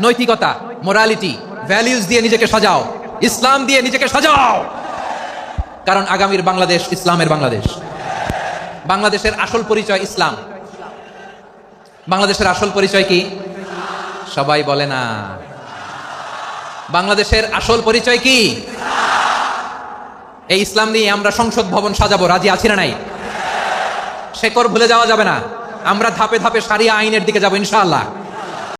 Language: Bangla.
নৈতিকতা মোরালিটি ভ্যালিউজ দিয়ে নিজেকে সাজাও, ইসলাম দিয়ে নিজেকে সাজাও। কারণ আগামীর বাংলাদেশ ইসলামের বাংলাদেশ। বাংলাদেশের আসল পরিচয় ইসলাম। বাংলাদেশের আসল পরিচয় কি? সবাই বলে না। বাংলাদেশের আসল পরিচয় কি? এই ইসলাম নিয়ে আমরা সংসদ ভবন সাজাবো, রাজি আছি না নাই? শেকর ভুলে যাওয়া যাবে না। আমরা ধাপে ধাপে সারিয়া আইনের দিকে যাব, ইনশাআল্লাহ।